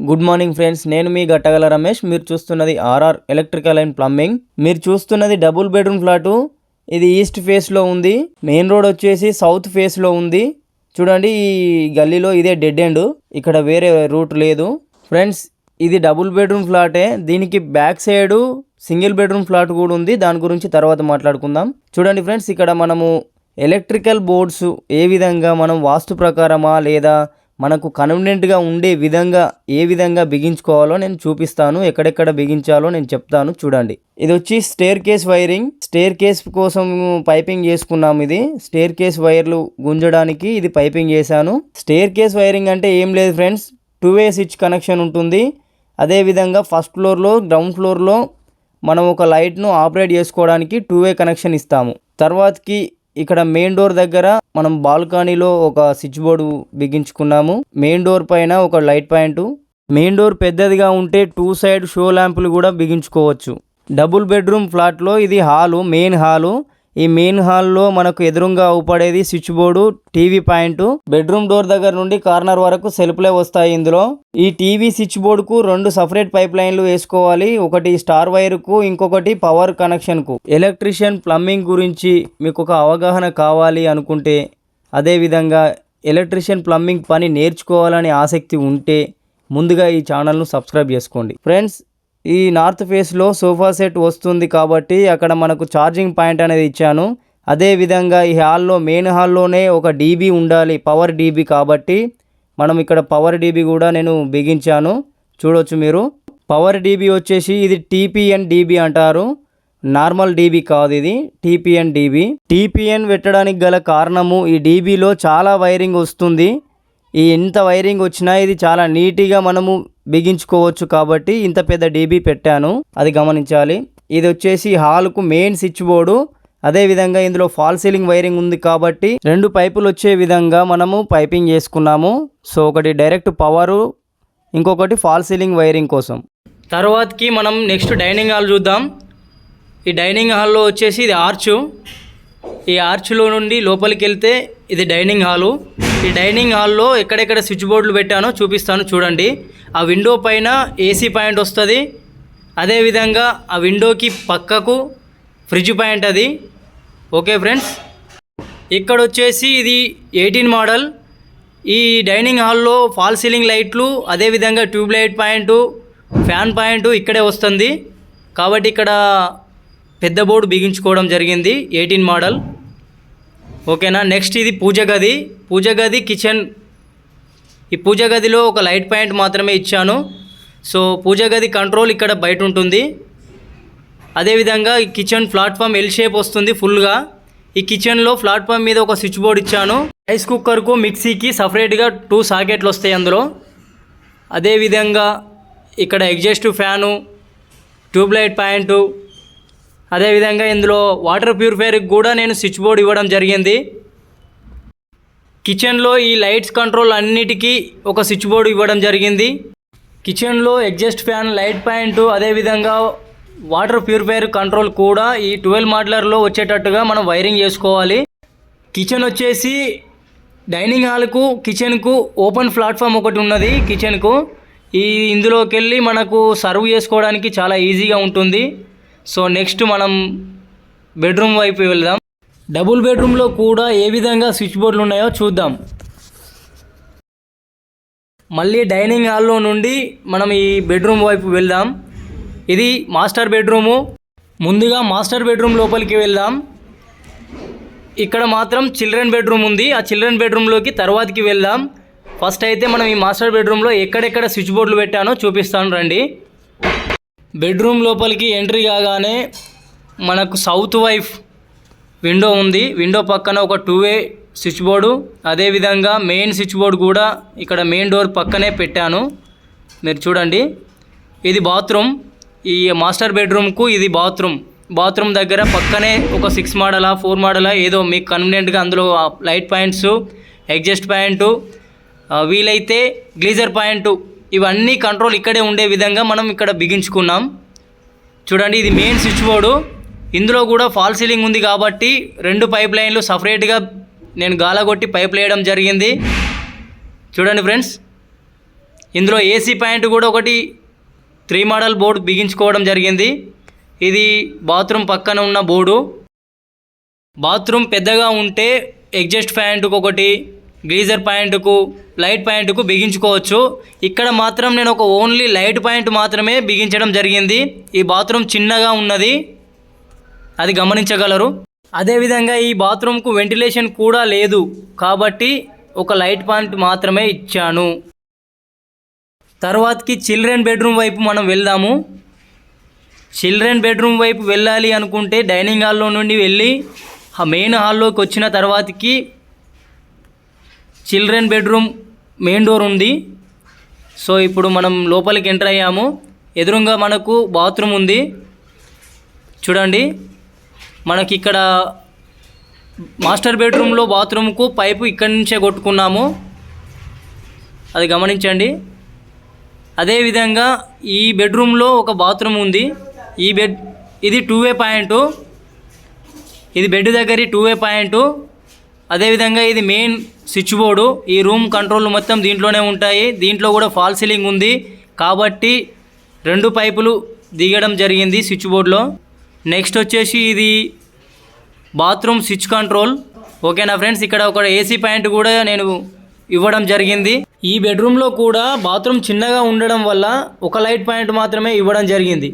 Good morning friends నేను మీ గట్టగల రమేష్. మీరు చూస్తున్నది ఆర్ఆర్ ఎలక్ట్రికల్ అండ్ ప్లంబింగ్ మీరు చూస్తున్నది డబుల్ బెడ్రూమ్ ఫ్లాటు ఇది ఈస్ట్ ఫేస్లో ఉంది. మెయిన్ రోడ్ వచ్చేసి సౌత్ ఫేస్లో ఉంది. చూడండి ఈ గల్లీలో ఇదే డెడ్ ఎండ్ ఇక్కడ వేరే రూట్ లేదు. ఫ్రెండ్స్ ఇది డబుల్ బెడ్రూమ్ ఫ్లాటే దీనికి back side single bedroom flat కూడా ఉంది. దాని గురించి తర్వాత మాట్లాడుకుందాం. చూడండి ఫ్రెండ్స్ ఇక్కడ మనము ఎలక్ట్రికల్ బోర్డ్స్ ఏ విధంగా మనం వాస్తు ప్రకారమా లేదా మనకు కన్వీనియంట్గా ఉండే విధంగా ఏ విధంగా బిగించుకోవాలో నేను చూపిస్తాను ఎక్కడెక్కడ బిగించాలో నేను చెప్తాను చూడండి. ఇది వచ్చి staircase wiring staircase కోసం పైపింగ్ చేసుకున్నాం ఇది. స్టేర్ కేస్ వైర్లు గుంజడానికి ఇది పైపింగ్ చేశాను. స్టేర్ కేస్ వైరింగ్ అంటే ఏం లేదు friends two way switch connection ఉంటుంది అదేవిధంగా ఫస్ట్ ఫ్లోర్లో గ్రౌండ్ ఫ్లోర్లో మనం ఒక లైట్ను ఆపరేట్ చేసుకోవడానికి టూ వే కనెక్షన్ ఇస్తాము. తర్వాతకి ఇక్కడ మెయిన్ డోర్ దగ్గర మనం బాల్కనీలో ఒక స్విచ్ బోర్డు బిగించుకున్నాము. మెయిన్ డోర్ పైన ఒక లైట్ పాయింట్. మెయిన్ డోర్ పెద్దదిగా ఉంటే టూ సైడ్ షో ల్యాంపులు కూడా బిగించుకోవచ్చు. డబుల్ బెడ్రూమ్ ఫ్లాట్లో ఇది హాలు మెయిన్ హాలు. ఈ మెయిన్ హాల్లో మనకు ఎదురుగా అవుపడేది switch board TV point bedroom door దగ్గర నుండి కార్నర్ వరకు సెల్ఫ్లే వస్తాయి ఇందులో. ఈ టీవీ స్విచ్ బోర్డుకు రెండు సపరేట్ పైప్ లైన్లు వేసుకోవాలి. ఒకటి స్టార్ వైర్కు ఇంకొకటి పవర్ కనెక్షన్కు. ఎలక్ట్రీషియన్ ప్లంబింగ్ గురించి మీకు ఒక అవగాహన కావాలి అనుకుంటే అదేవిధంగా ఎలక్ట్రీషియన్ ప్లంబింగ్ పని నేర్చుకోవాలని ఆసక్తి ఉంటే ముందుగా ఈ ఛానల్ను సబ్స్క్రైబ్ చేసుకోండి. ఫ్రెండ్స్ ఈ నార్త్ ఫేస్లో సోఫా సెట్ వస్తుంది కాబట్టి అక్కడ మనకు ఛార్జింగ్ పాయింట్ అనేది ఇచ్చాను. అదేవిధంగా ఈ హాల్లో మెయిన్ హాల్లోనే ఒక డీబీ ఉండాలి పవర్ డీబీ కాబట్టి మనం ఇక్కడ పవర్ డీబీ కూడా నేను బిగించాను. చూడొచ్చు మీరు. పవర్ డీబీ వచ్చేసి ఇది టీపీఎన్ డీబీ అంటారు. నార్మల్ డీబీ కాదు ఇది టీపీఎన్ డీబీ. టీపీఎన్ పెట్టడానికి గల కారణము ఈ డీబీలో చాలా వైరింగ్ వస్తుంది. ఈ ఎంత వైరింగ్ వచ్చినా ఇది చాలా నీట్గా మనము బిగించుకోవచ్చు కాబట్టి ఇంత పెద్ద డీబీ పెట్టాను. అది గమనించాలి. ఇది వచ్చేసి హాల్కు మెయిన్ స్విచ్ బోర్డు. అదేవిధంగా ఇందులో ఫాల్ సీలింగ్ వైరింగ్ ఉంది కాబట్టి రెండు పైపులు వచ్చే విధంగా మనము పైపింగ్ చేసుకున్నాము. సో ఒకటి డైరెక్ట్ పవరు ఇంకొకటి ఫాల్ సీలింగ్ వైరింగ్ కోసం. తర్వాతకి మనం నెక్స్ట్ డైనింగ్ హాల్ చూద్దాం. ఈ డైనింగ్ హాల్లో వచ్చేసి ఇది ఆర్చు. ఈ ఆర్చ్లో నుండి లోపలికి వెళ్తే ఇది డైనింగ్ హాలు. ఈ డైనింగ్ హాల్లో ఎక్కడెక్కడ స్విచ్ బోర్డులు పెట్టానో చూపిస్తాను చూడండి. ఆ విండో పైన ఏసీ పాయింట్ వస్తుంది. అదేవిధంగా ఆ విండోకి పక్కకు ఫ్రిడ్జ్ పాయింట్ అది. Okay friends? ఇక్కడ వచ్చేసి ఇది ఎయిటీన్ మోడల్. ఈ డైనింగ్ హాల్లో ఫాల్ సీలింగ్ లైట్లు అదేవిధంగా tube light point fan point ఇక్కడే వస్తుంది. కాబట్టి ఇక్కడ పెద్ద బోర్డు బిగించుకోవడం జరిగింది ఎయిటీన్ మోడల్. ఓకేనా? నెక్స్ట్ ఇది పూజ గది. పూజ గది కిచెన్ ఈ పూజ గదిలో ఒక లైట్ పాయింట్ మాత్రమే ఇచ్చాను. సో పూజ గది కంట్రోల్ ఇక్కడ బయట ఉంటుంది. అదేవిధంగా ఈ కిచెన్ ప్లాట్ఫామ్ ఎల్ షేప్ వస్తుంది ఫుల్గా ఈ కిచెన్లో ప్లాట్ఫామ్ మీద ఒక స్విచ్ బోర్డ్ ఇచ్చాను. రైస్ కుక్కర్కు మిక్సీకి సపరేట్గా టూ సాకెట్లు వస్తాయి అందులో. అదేవిధంగా ఇక్కడ ఎగ్జాస్ట్ ఫ్యాను ట్యూబ్లైట్ పాయింటు అదేవిధంగా ఇందులో వాటర్ ప్యూరిఫైయర్కి కూడా నేను స్విచ్ బోర్డ్ ఇవ్వడం జరిగింది. కిచెన్లో ఈ లైట్స్ కంట్రోల్ అన్నిటికీ ఒక స్విచ్ బోర్డు ఇవ్వడం జరిగింది. కిచెన్లో ఎగ్జాస్ట్ ఫ్యాన్ లైట్ పాయింట్ అదేవిధంగా వాటర్ ప్యూరిఫైర్ కంట్రోల్ కూడా ఈ ట్వెల్వ్ మాడ్లర్లో వచ్చేటట్టుగా మనం వైరింగ్ చేసుకోవాలి. కిచెన్ వచ్చేసి డైనింగ్ హాల్కు కిచెన్కు ఓపెన్ ప్లాట్ఫామ్ ఒకటి ఉన్నది కిచెన్కు. ఈ ఇందులోకి వెళ్ళి మనకు సర్వ్ చేసుకోవడానికి చాలా ఈజీగా ఉంటుంది. సో నెక్స్ట్ మనం బెడ్రూమ్ వైపు వెళ్దాం. డబుల్ బెడ్రూమ్లో కూడా ఏ విధంగా స్విచ్ బోర్డులు ఉన్నాయో చూద్దాం. మళ్ళీ డైనింగ్ హాల్లో నుండి మనం ఈ బెడ్రూమ్ వైపు వెళ్దాం. ఇది మాస్టర్ బెడ్రూము. ముందుగా మాస్టర్ బెడ్రూమ్ లోపలికి వెళ్దాం. ఇక్కడ మాత్రం చిల్డ్రన్ బెడ్రూమ్ ఉంది. ఆ చిల్డ్రన్ బెడ్రూమ్లోకి తర్వాతకి వెళ్దాం. ఫస్ట్ అయితే మనం ఈ మాస్టర్ బెడ్రూమ్లో ఎక్కడెక్కడ స్విచ్ బోర్డులు పెట్టానో చూపిస్తాను రండి. బెడ్రూమ్ లోపలికి ఎంట్రీ కాగానే మనకు సౌత్ వైఫ్ విండో ఉంది. విండో పక్కన ఒక టూ వే స్విచ్ బోర్డు. అదేవిధంగా మెయిన్ స్విచ్ బోర్డు కూడా ఇక్కడ మెయిన్ డోర్ పక్కనే పెట్టాను. మీరు చూడండి. ఇది బాత్రూమ్. ఈ మాస్టర్ బెడ్రూమ్కు ఇది బాత్రూమ్. బాత్రూమ్ దగ్గర పక్కనే ఒక సిక్స్ మోడలా ఫోర్ మోడలా ఏదో మీకు కన్వీనియంట్గా అందులో లైట్ పాయింట్స్ ఎగ్జాస్ట్ పాయింట్ వీలైతే గ్లీజర్ పాయింట్ ఇవన్నీ కంట్రోల్ ఇక్కడే ఉండే విధంగా మనం ఇక్కడ బిగించుకున్నాం. చూడండి ఇది మెయిన్ స్విచ్ బోర్డు ఇందులో కూడా ఫాల్ సీలింగ్ ఉంది కాబట్టి రెండు పైప్ లైన్లు సపరేట్గా నేను గాలగొట్టి పైప్ వేయడం జరిగింది. చూడండి ఫ్రెండ్స్ ఇందులో ఏసీ పాయింట్ కూడా ఒకటి త్రీ మోడల్ బోర్డు బిగించుకోవడం జరిగింది. ఇది బాత్రూమ్ పక్కన ఉన్న బోర్డు. బాత్రూమ్ పెద్దగా ఉంటే ఎగ్జాస్ట్ ఫ్యాంట్కి ఒకటి గీజర్ పాయింట్కు లైట్ పాయింట్కు బిగించుకోవచ్చు. ఇక్కడ మాత్రం నేను ఒక ఓన్లీ లైట్ పాయింట్ మాత్రమే బిగించడం జరిగింది. ఈ బాత్రూమ్ చిన్నగా ఉన్నది. అది గమనించగలరు. అదేవిధంగా ఈ బాత్రూమ్కు వెంటిలేషన్ కూడా లేదు. కాబట్టి ఒక లైట్ పాయింట్ మాత్రమే ఇచ్చాను. తర్వాతకి చిల్డ్రన్ బెడ్రూమ్ వైపు మనం వెళ్దాము. చిల్డ్రన్ బెడ్రూమ్ వైపు వెళ్ళాలి అనుకుంటే డైనింగ్ హాల్లో నుండి వెళ్ళి ఆ మెయిన్ హాల్లోకి వచ్చిన తర్వాతకి చిల్డ్రన్ బెడ్రూమ్ మెయిన్ డోర్ ఉంది. సో ఇప్పుడు మనం లోపలికి ఎంటర్ అయ్యాము. ఎదురుగా మనకు బాత్రూమ్ ఉంది. చూడండి. మనకి ఇక్కడ మాస్టర్ బెడ్రూమ్లో బాత్రూమ్కు పైపు ఇక్కడి నుంచే కొట్టుకున్నాము. అది గమనించండి. అదేవిధంగా ఈ బెడ్రూమ్లో ఒక బాత్రూమ్ ఉంది. ఈ బెడ్ ఇది టూ వే పాయింట్. ఇది బెడ్ దగ్గర టూ వే పాయింట్. అదేవిధంగా ఇది మెయిన్ స్విచ్ బోర్డు ఈ రూమ్ కంట్రోల్ మొత్తం దీంట్లోనే ఉంటాయి. దీంట్లో కూడా ఫాల్ సీలింగ్ ఉంది. కాబట్టి రెండు పైపులు దిగడం జరిగింది స్విచ్ బోర్డులో నెక్స్ట్ వచ్చేసి ఇది బాత్రూమ్ స్విచ్ కంట్రోల్ ఓకేనా ఫ్రెండ్స్ ఇక్కడ ఒక ఏసీ పాయింట్ కూడా నేను ఇవ్వడం జరిగింది. ఈ బెడ్రూమ్లో కూడా బాత్రూమ్ చిన్నగా ఉండడం వల్ల ఒక లైట్ పాయింట్ మాత్రమే ఇవ్వడం జరిగింది.